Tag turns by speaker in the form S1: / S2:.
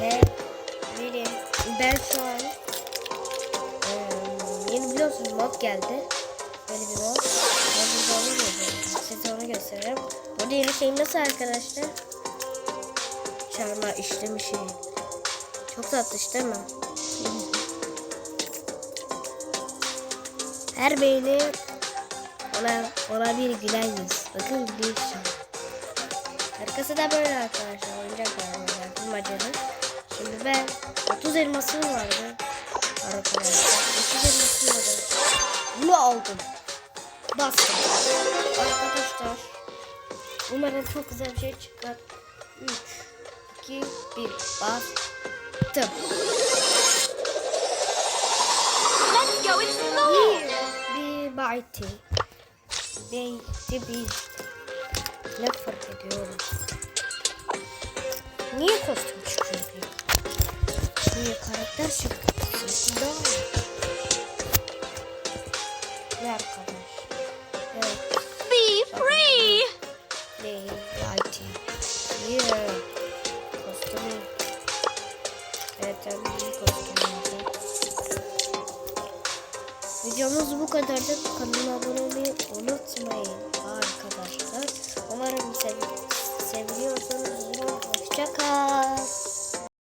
S1: Benim ben şu an eee, yeni biliyorsunuz mod geldi. Böyle bir mod. Ben burada onu görüyorum. Size onu göstereyim. Burada yeni şey nasıl arkadaşlar? Çarmıha işlemiş şey. Çok tatlış değil mi? Her beğeni ona, ona bir gülen yüz. Bakın gülüyor an. Arkası da böyle arkadaşlar. Oyuncak var bulmacanın. Şimdi ben 30 elmasım vardı. Arkadaşlar 30 elmasım vardı. Bunu aldım. Bastım. Arkadaşlar. Umarım çok güzel bir şey çıkar. 3, 2, 1. Bastım.
S2: Let's go explore.
S1: Bir bayti. Beyti bir. Ne fark ediyorum? Niye kostüm çıkıyor diye karakter şıkkında mı? Ne arkadaş? Evet.
S2: Be free.
S1: Play lighting. Yeah. Kostümü. Evet ben bir kostümü. Videomuz bu kadardı. Kanalıma abone olmayı unutmayın arkadaşlar. Umarım sev seviyorsanız. Hoşçakal.